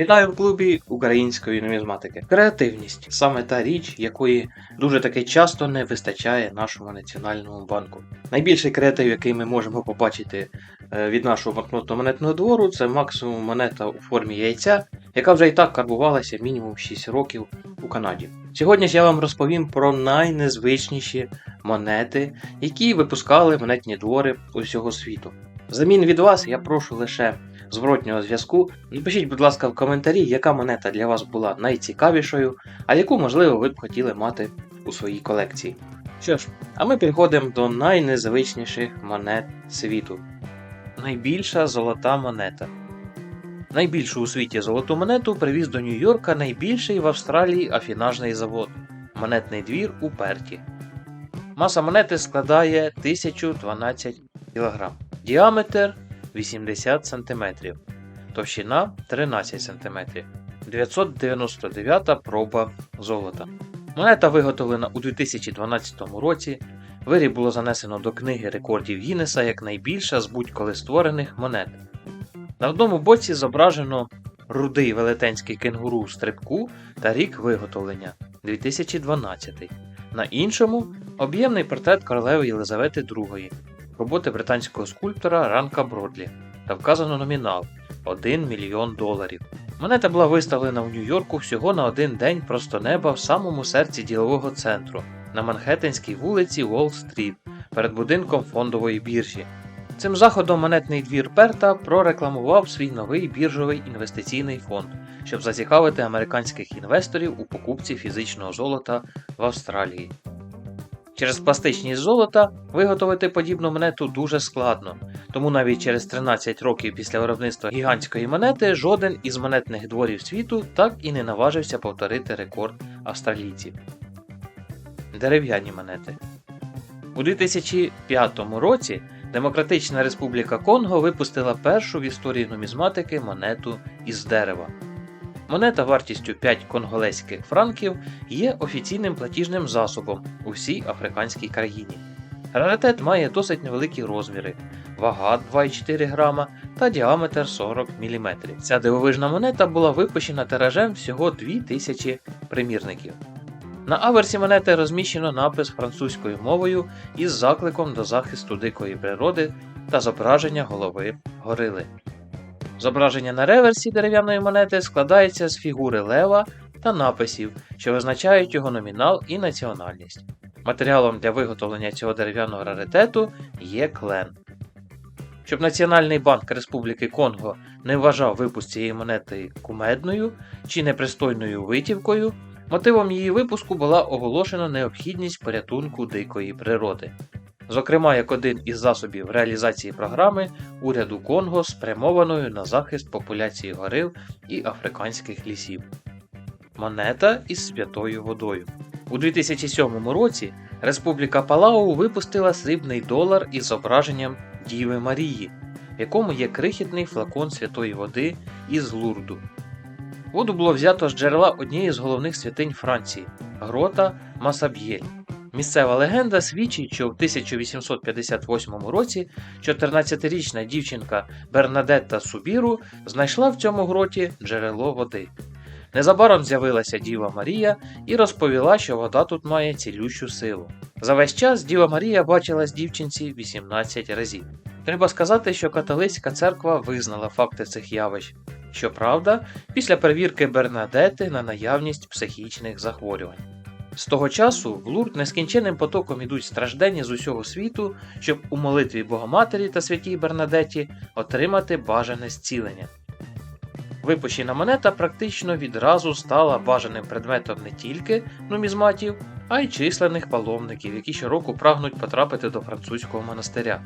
Вітаю в клубі української нумізматики. Креативність саме та річ, якої дуже таки часто не вистачає нашому національному банку. Найбільший креатив, який ми можемо побачити е, від нашого банкнотно-монетного двору, це максимум монета у формі яйця, яка вже і так карбувалася мінімум 6 років у Канаді. Сьогодні ж я вам розповім про найнезвичніші монети, які випускали монетні двори усього світу. Замін від вас я прошу лише зворотнього зв'язку. Напишіть, будь ласка, в коментарі, яка монета для вас була найцікавішою, а яку, можливо, ви б хотіли мати у своїй колекції. Що ж, а ми переходимо до найнезвичніших монет світу. Найбільша золота монета. Найбільшу у світі золоту монету привіз до Нью-Йорка найбільший в Австралії афінажний завод монетний двір у Перті. Маса монети складає 1012 кг. Діаметр 80 см, товщина 13 см, 999 проба золота. Монета виготовлена у 2012 році. Виріб було занесено до книги рекордів Гіннеса як найбільша з будь-коли створених монет. На одному боці зображено рудий велетенський кенгуру в стрибку та рік виготовлення 2012. На іншому об'ємний портрет королеви Єлизавети II, роботи британського скульптора Ранка Бродлі та вказано номінал 1 мільйон доларів. Монета була виставлена в Нью-Йорку всього на один день просто неба в самому серці ділового центру на Манхеттенській вулиці Уолл-стріт перед будинком фондової біржі. Цим заходом монетний двір Перта прорекламував свій новий біржовий інвестиційний фонд, щоб зацікавити американських інвесторів у покупці фізичного золота в Австралії. Через пластичність золота виготовити подібну монету дуже складно, тому навіть через 13 років після виробництва гігантської монети жоден із монетних дворів світу так і не наважився повторити рекорд австралійців. Дерев'яні монети. У 2005 році Демократична Республіка Конго випустила першу в історії нумізматики монету із дерева. Монета вартістю 5 конголезьких франків є офіційним платіжним засобом у всій африканській країні. Раритет має досить невеликі розміри, вага 2,4 грама та діаметр 40 мм. Ця дивовижна монета була випущена тиражем всього 2000 примірників. На аверсі монети розміщено напис французькою мовою із закликом до захисту дикої природи та зображення голови горили. Зображення на реверсі дерев'яної монети складається з фігури лева та написів, що визначають його номінал і національність. Матеріалом для виготовлення цього дерев'яного раритету є клен. Щоб Національний банк Республіки Конго не вважав випуск цієї монети кумедною чи непристойною витівкою, мотивом її випуску була оголошена необхідність порятунку дикої природи зокрема як один із засобів реалізації програми уряду Конго спрямованою на захист популяції горил і африканських лісів. Монета із святою водою. У 2007 році Республіка Палау випустила срібний долар із зображенням Діви Марії, в якому є крихітний флакон святої води із Лурду. Воду було взято з джерела однієї з головних святинь Франції грота Масаб'єль. Місцева легенда свідчить, що в 1858 році 14-річна дівчинка Бернадетта Субіру знайшла в цьому гроті джерело води. Незабаром з'явилася Діва Марія і розповіла, що вода тут має цілющу силу. За весь час Діва Марія бачилась дівчинці 18 разів. Треба сказати, що католицька церква визнала факти цих явищ. Щоправда, після перевірки Бернадети на наявність психічних захворювань. З того часу в Лурд нескінченним потоком ідуть страждення з усього світу, щоб у молитві Богоматері та святій Бернадеті отримати бажане зцілення. Випущена монета практично відразу стала бажаним предметом не тільки нумізматів, а й численних паломників, які щороку прагнуть потрапити до французького монастиря.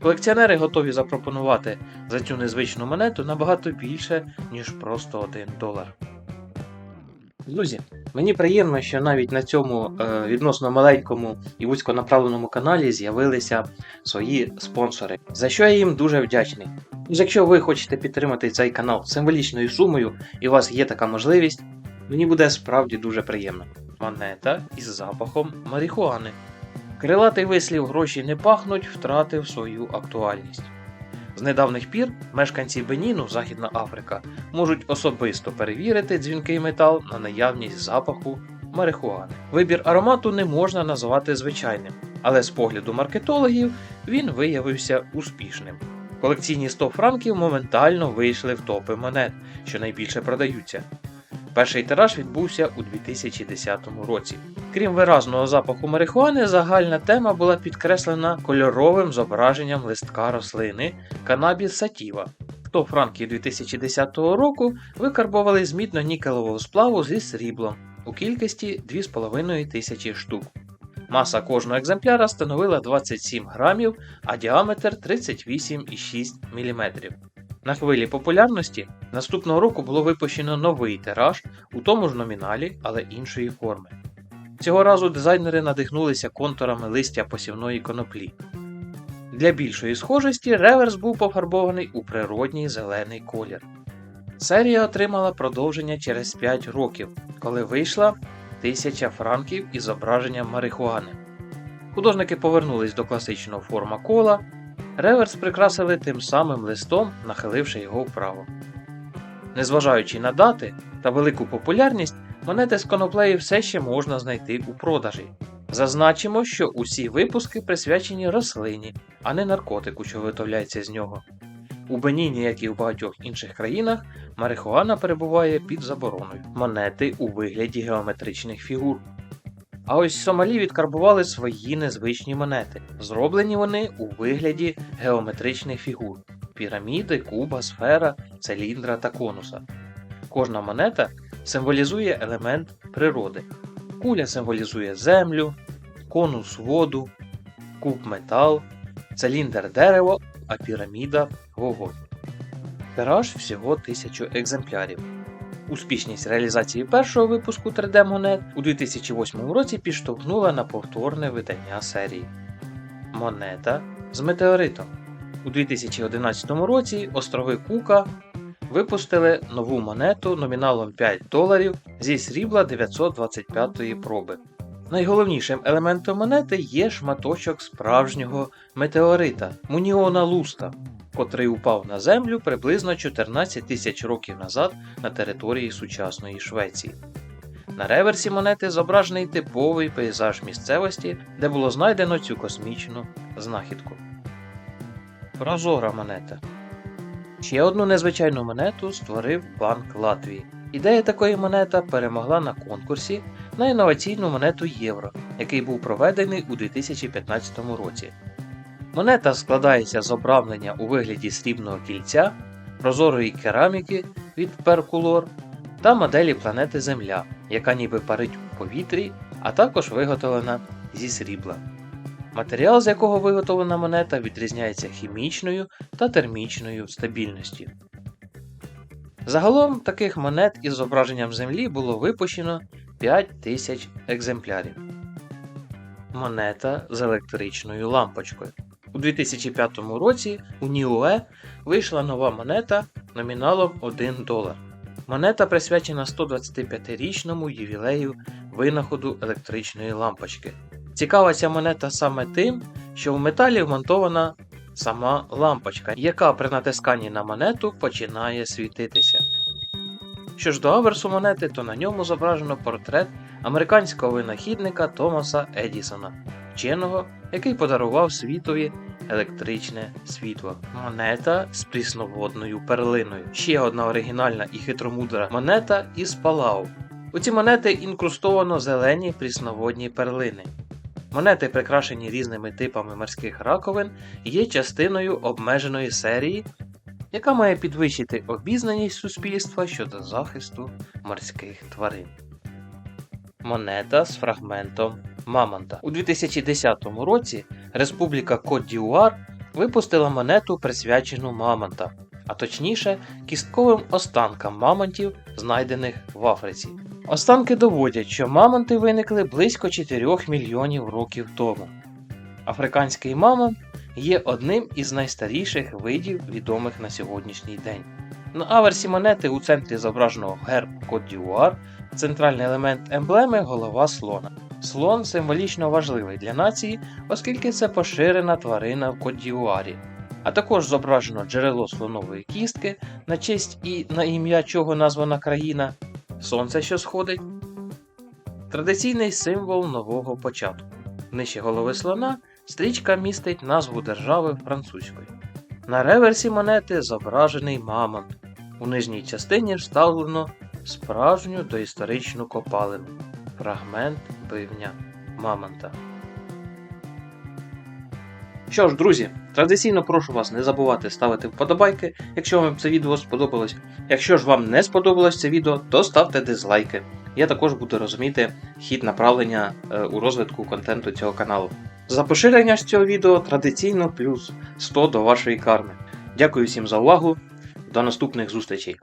Колекціонери готові запропонувати за цю незвичну монету набагато більше, ніж просто 1 долар. Друзі, мені приємно, що навіть на цьому е, відносно маленькому і вузьконаправленому каналі з'явилися свої спонсори, за що я їм дуже вдячний. Тож, якщо ви хочете підтримати цей канал символічною сумою і у вас є така можливість, мені буде справді дуже приємно. Монета із запахом марихуани. Крилатий вислів гроші не пахнуть втратив свою актуальність. З недавніх пір мешканці Беніну, Західна Африка, можуть особисто перевірити дзвінкий метал на наявність запаху марихуани. Вибір аромату не можна називати звичайним, але з погляду маркетологів він виявився успішним. Колекційні 100 франків моментально вийшли в топи монет, що найбільше продаються. Перший тираж відбувся у 2010 році. Крім виразного запаху марихуани, загальна тема була підкреслена кольоровим зображенням листка рослини канабіс сатіва. 100 франків 2010 року викарбовали з мідно-нікелевого сплаву зі сріблом у кількості 2,5 тисячі штук. Маса кожного екземпляра становила 27 грамів, а діаметр 38,6 мм. На хвилі популярності наступного року було випущено новий тираж у тому ж номіналі, але іншої форми. Цього разу дизайнери надихнулися контурами листя посівної коноплі. Для більшої схожості реверс був пофарбований у природній зелений колір. Серія отримала продовження через 5 років, коли вийшла 1000 франків із зображенням марихуани. Художники повернулись до класичного форма кола, реверс прикрасили тим самим листом, нахиливши його вправо. Незважаючи на дати та велику популярність, монети з коноплеї все ще можна знайти у продажі. Зазначимо, що усі випуски присвячені рослині, а не наркотику, що виготовляється з нього. У Беніні, як і в багатьох інших країнах, марихуана перебуває під забороною. Монети у вигляді геометричних фігур. А ось Сомалі відкарбували свої незвичні монети. Зроблені вони у вигляді геометричних фігур: піраміди, куба, сфера, циліндра та конуса. Кожна монета символізує елемент природи. Куля символізує землю, конус воду, куб метал, циліндр дерево, а піраміда вогонь. Тираж всього 1000 екземплярів. Успішність реалізації першого випуску 3D монет у 2008 році підштовхнула на повторне видання серії. Монета з метеоритом. У 2011 році острови Кука випустили нову монету номіналом 5 доларів зі срібла 925 проби. Найголовнішим елементом монети є шматочок справжнього метеорита Муніона Луста, котрий упав на землю приблизно 14 тисяч років назад на території сучасної Швеції. На реверсі монети зображений типовий пейзаж місцевості, де було знайдено цю космічну знахідку. Прозора монета. Ще одну незвичайну монету створив Банк Латвії. Ідея такої монети перемогла на конкурсі на інноваційну монету євро, який був проведений у 2015 році. Монета складається з обрамлення у вигляді срібного кільця, прозорої кераміки від перкулор та моделі планети Земля, яка ніби парить у повітрі, а також виготовлена зі срібла. Матеріал, з якого виготовлена монета, відрізняється хімічною та термічною стабільністю. Загалом таких монет із зображенням Землі було випущено 5 тисяч екземплярів. Монета з електричною лампочкою. У 2005 році у Ніуе вийшла нова монета номіналом 1 долар. Монета присвячена 125-річному ювілею винаходу електричної лампочки. Цікава ця монета саме тим, що в металі вмонтована сама лампочка, яка при натисканні на монету починає світитися. Що ж до аверсу монети, то на ньому зображено портрет американського винахідника Томаса Едісона, вченого, який подарував світові електричне світло. Монета з прісноводною перлиною. Ще одна оригінальна і хитромудра монета із Палау. У ці монети інкрустовано зелені прісноводні перлини. Монети, прикрашені різними типами морських раковин, є частиною обмеженої серії, яка має підвищити обізнаність суспільства щодо захисту морських тварин. Монета з фрагментом Мамонта. У 2010 році Республіка Кот-Д'Юар випустила монету, присвячену Мамонта, а точніше кістковим останкам мамонтів, знайдених в Африці. Останки доводять, що мамонти виникли близько 4 мільйонів років тому. Африканський мамонт є одним із найстаріших видів відомих на сьогоднішній день. На аверсі монети у центрі зображеного герб Кот-Д'Юар центральний елемент емблеми голова слона. Слон символічно важливий для нації, оскільки це поширена тварина в Кот-Д'Юарі. а також зображено джерело слонової кістки, на честь і на ім'я чого названа країна, сонце, що сходить, традиційний символ нового початку. Нижче голови слона стрічка містить назву держави французької. На реверсі монети зображений мамонт. У нижній частині вставлено справжню доісторичну копалину фрагмент бивня мамонта. Що ж, друзі, традиційно прошу вас не забувати ставити вподобайки, якщо вам це відео сподобалось. Якщо ж вам не сподобалось це відео, то ставте дизлайки. Я також буду розуміти хід направлення е, у розвитку контенту цього каналу. За поширення ж цього відео традиційно плюс 100 до вашої карми. Дякую всім за увагу. До наступних зустрічей!